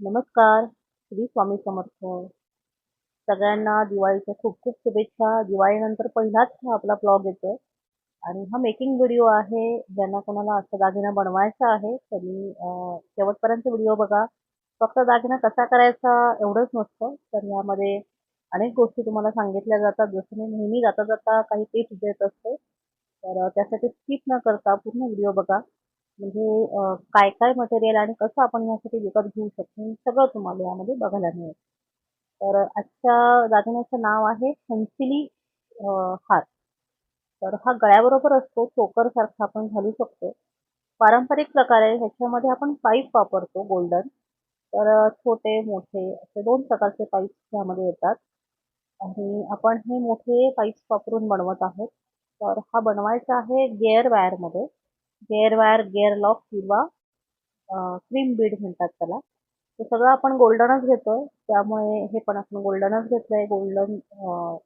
नमस्कार श्री स्वामी समर्थ. सगळ्यांना दिवाळीच्या खूप खूप शुभेच्छा. दिवाळीनंतर पहिलाच हा आपला ब्लॉग येतोय. आणि हा मेकिंग व्हिडिओ आहे. ज्यांना कोणाला असा दागिना बनवायचा आहे त्यांनी शेवटपर्यंत व्हिडिओ बघा. फक्त दागिना कसा करायचा एवढंच नसतं. तर यामध्ये अनेक गोष्टी तुम्हाला सांगितल्या जातात. जसं मी नेहमी जाता जाता काही टिप्स देत असते. तर त्यासाठी स्किप न करता पूर्ण व्हिडिओ बघा. म्हणजे काय काय मटेरियल आणि कसं आपण यासाठी विकत घेऊ शकतो हे सगळं तुम्हाला यामध्ये बघायला मिळेल. तर आजच्या दागिन्याचं नाव आहे हंसिली हार. तर हा गळ्याबरोबर असतो चोकर सारखा आपण घालू शकतो. पारंपरिक प्रकारे ह्याच्यामध्ये आपण पाईप वापरतो गोल्डन. तर छोटे मोठे असे दोन प्रकारचे पाईप ह्यामध्ये येतात. आणि आपण हे मोठे पाईप्स वापरून बनवत आहोत. तर हा बनवायचा आहे गेअर वायरमध्ये. गेअर वायर गेअर लॉक किंवा क्रीम बीड म्हणतात त्याला. ते सगळं आपण गोल्डनच घेतोय. त्यामुळे हे पण आपण गोल्डनच घेतलंय. गोल्डन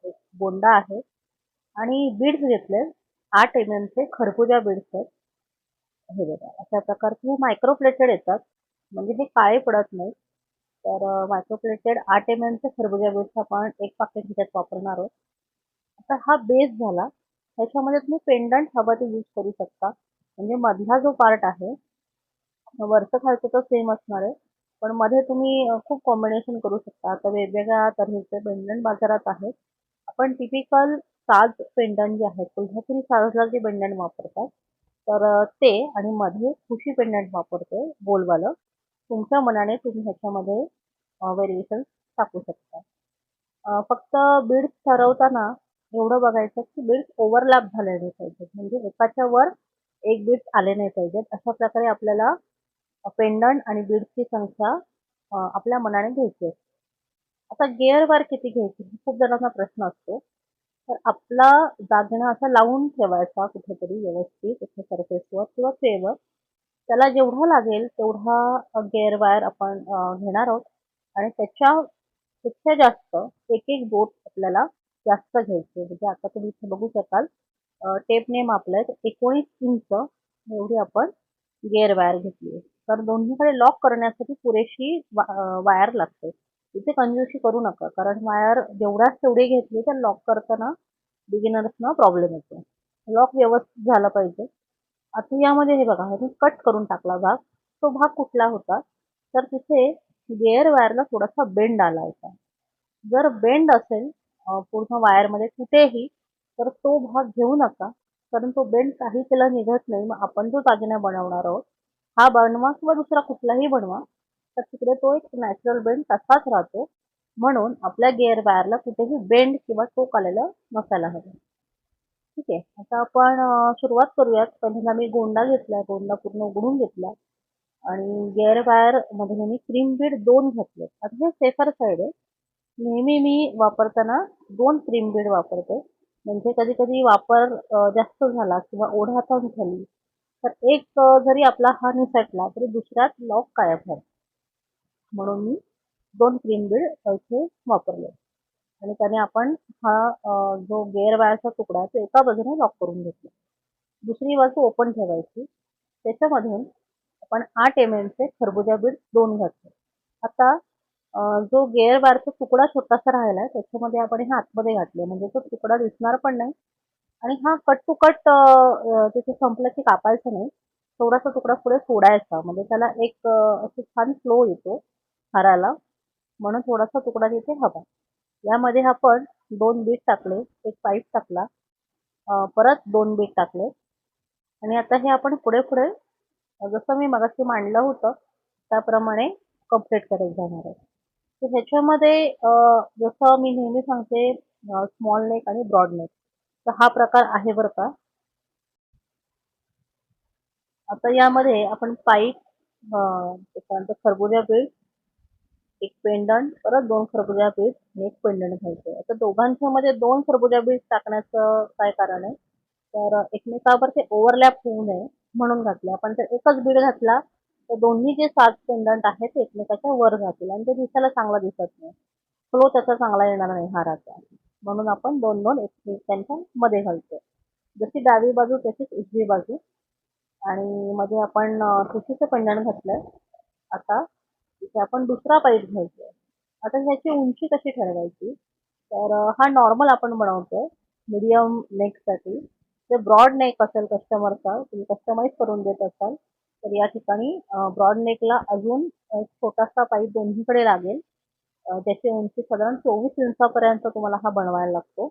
एक बोंडा आहे. आणि बीड्स घेतले. आठ एम एमचे खरबुजा बीड्स आहेत. हे बघा. अशा प्रकारचे मायक्रोप्लेटेड येतात. म्हणजे हे काळे पडत नाही तर मायक्रोप्लेटेड आठ एम एमचे खरबुजा बीड्स आपण एक पाकिट ह्याच्यात वापरणार आहोत. आता हा बेस झाला. ह्याच्यामध्ये तुम्ही पेंडंट हवं ते यूज करू शकता. म्हणजे मधला जो पार्ट आहे वरचं खालचं तर सेम असणार आहे. पण मध्ये तुम्ही खूप कॉम्बिनेशन करू शकता. आता वेगवेगळ्या तऱ्हेचे पेंडंट बाजारात आहेत. आपण टिपिकल साज पेंडंट जे आहेत कोल्हापुरी साजला जे पेंडंट वापरतात तर ते आणि मध्ये खुशी पेंडंट वापरतोय गोलवालं तुमच्या मनाने तुम्ही ह्याच्यामध्ये व्हेरिएशन टाकू शकता. फक्त बीड्स ठरवताना एवढं बघायचं की बीड्स ओव्हरलॅप झालेले पाहिजेत. म्हणजे एकाच्या वर एक बीड्स आले नाही पाहिजेत. अशा प्रकारे आपल्याला पेंडंट आणि बीड्सची संख्या आपल्या मनाने घ्यायची असते. आता गेअर वार किती घ्यायची? खूप जणांना प्रश्न असतो. तर आपला दागिना असा लावून ठेवायचा कुठेतरी व्यवस्थित एका सरफेसवर किंवा ट्रेवर त्याला जेवढा लागेल तेवढा गेअर वायर आपण घेणार आहोत. आणि त्याच्या पेक्षा जास्त एक एक बोट आपल्याला जास्त घ्यायचे म्हणजे आता तुम्ही इथे बघू शकाल टेपने मापलं तर एकोणीस इंच एवढी आपण गेअर वायर घेतली तर दोन्हीकडे लॉक करण्यासाठी पुरेशी वायर लागते. इथे कंजूशी करू नका. कारण वायर जेवढ्याच तेवढी घेतली तर लॉक करताना बिगिनर्सना प्रॉब्लेम येतो. लॉक व्यवस्थित झाला पाहिजे. आता यामध्ये हे बघा मी कट करून टाकला भाग. तो भाग कुठला होता? तर तिथे गेअर वायरला थोडासा बेंड आला होता. जर बेंड असेल पूर्ण वायरमध्ये कुठेही तर तो भाग घेऊ नका कारण तो बेंड काही त्याला निघत नाही. मग आपण जो दागिना बनवणार आहोत हा बनवा किंवा दुसरा कुठलाही बनवा तर तिकडे तो एक नॅचरल बेंड तसाच राहतो. म्हणून आपल्या गेअर वायरला कुठेही बेंड किंवा टोक आलेलं नसायला हवं. ठीक आहे? आता आपण सुरुवात करूयात. पहिल्यांदा मी गोंडा घेतला गोंडा पूर्ण उघडून घेतला. आणि गेअर वायरमध्ये मी क्रीम बीड दोन घेतले आता हे सेफर साईड आहे. नेहमी मी वापरताना दोन क्रीम बीड वापरते. म्हणजे कधी कधी वापर जास्त झाला किंवा ओढाताण झाली तर एक जरी आपला हा निसटला तरी दुसऱ्यात लॉक कायम राहतो म्हणून मी दोन क्रीम बीड इथे वापरले. आणि त्याने आपण हा जो गेअर वायरचा तुकडा आहे तो एका बाजूने लॉक करून घेतला. दुसरी बाजू ओपन ठेवायची. त्याच्यामधून आपण आठ एम एमचे खरबुजा बीड दोन घातले. आता जो गेअरवारचा तुकडा छोटासा राहिला आहे त्याच्यामध्ये आपण हे आतमध्ये घातले म्हणजे तो तुकडा दिसणार पण नाही. आणि हा कट टू कट तिथे संपलं की कापायचं नाही. थोडासा तुकडा पुढे सोडायचा. म्हणजे त्याला एक असं छान फ्लो येतो हाराला म्हणून थोडासा तुकडा तिथे हवा. यामध्ये आपण दोन बीट टाकले. एक पाईप टाकला. परत दोन बीट टाकले. आणि आता हे आपण पुढे पुढे जसं मी मगाशी मांडलं होतं त्याप्रमाणे कंप्लीट करत जाणार आहे. तर ह्याच्यामध्ये जसं मी नेहमी सांगते स्मॉल नेक आणि ब्रॉड नेक तर हा प्रकार आहे बरं का. आता यामध्ये आपण पाईप त्याच्यानंतर खरबुजा बीड एक पेंडंट परत दोन खरबुजा बीड आणि एक पेंडंट घ्यायचे आता दोघांच्या मध्ये दोन खरबुजा बीड टाकण्याचं काय कारण आहे? तर एकमेकावर ते ओव्हरलॅप होऊ नये म्हणून घातले. आपण जर एकच बीड घातला तर दोन्ही जे सात पेंडंट आहेत ते एकमेकाच्या वर जातील आणि ते दिसायला चांगला दिसत नाही. फ्लो त्याचा चांगला येणार नाही हाराचा. म्हणून आपण दोन दोन एकमेकांच्या मध्ये घालतो जशी डावी बाजू तशीच उजवी बाजू. आणि मध्ये आपण तुशीचं पेंडंट घातलंय. आता इथे आपण दुसरा पाईप घ्यायचोय आता ह्याची उंची कशी ठरवायची? तर हा नॉर्मल आपण बनवतोय. मीडियम नेकसाठी ते ब्रॉड नेक असेल कस्टमरचा तुम्ही कस्टमाइज करून देत असाल तर या ठिकाणी ब्रॉड नेकला अजून एक छोटासा पाईप दोन्हीकडे लागेल. त्याची उंची साधारण चोवीस इंचापर्यंत तुम्हाला हा बनवायला लागतो.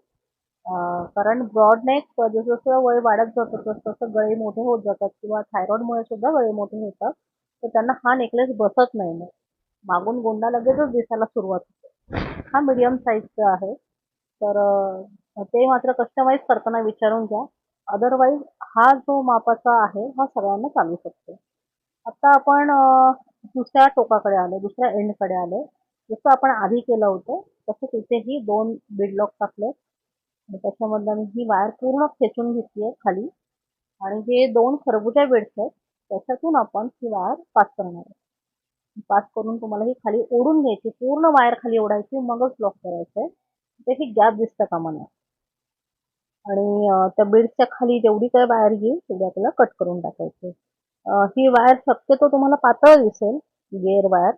कारण ब्रॉड नेक जसं जसं वय वाढत जातं तसं तसं गळे मोठे होत जातात किंवा थायरॉइडमुळे सुद्धा गळे मोठे होतात. तर त्यांना हा नेकलेस बसत नाही मग. मागून गोंडा लगेचच दिसायला सुरुवात होते. हा मीडियम साईजचा आहे. तर ते मात्र कस्टमाइज करताना विचारून घ्या. अदरवाईज हा जो मापाचा आहे हा सगळ्यांना चालू शकतो. आता आपण दुसऱ्या टोकाकडे आलो दुसऱ्या एंडकडे आलो. जसं आपण आधी केलं होतं तसं तिथेही दोन बेडलॉक टाकले. आणि त्याच्यामधनं मी ही वायर पूर्ण खेचून घेतली आहे खाली. आणि हे दोन खरबुजा बेड्स आहेत त्याच्यातून आपण ही वायर पास करणार आहे. पास करून तुम्हाला ही खाली ओढून घ्यायची पूर्ण वायर खाली ओढायची मगच लॉक करायचं आहे. त्याची गॅप दिसतं कामा नये आणि त्या बेडच्या खाली जेवढी काय वायर येईल तेवढी आपल्याला कट करून टाकायची ही वायर शक्यतो तुम्हाला पातळ दिसेल गेअर वायर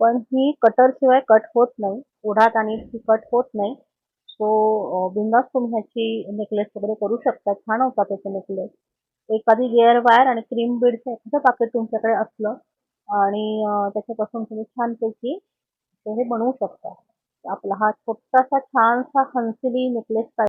पण ही कटर शिवाय कट होत नाही ओढात आणि ती कट होत नाही. सो बिंदास तुम्ही ह्याची नेकलेस वगैरे करू शकता छान होतात त्याचे नेकलेस. एखादी गेअर वायर आणि क्रीम बीडचं एखादं पाकिट तुमच्याकडे असलं आणि त्याच्यापासून तुम्ही छानपैकी ते हे बनवू शकता. आपला हा छोटासा छानसा हंसिली नेकलेस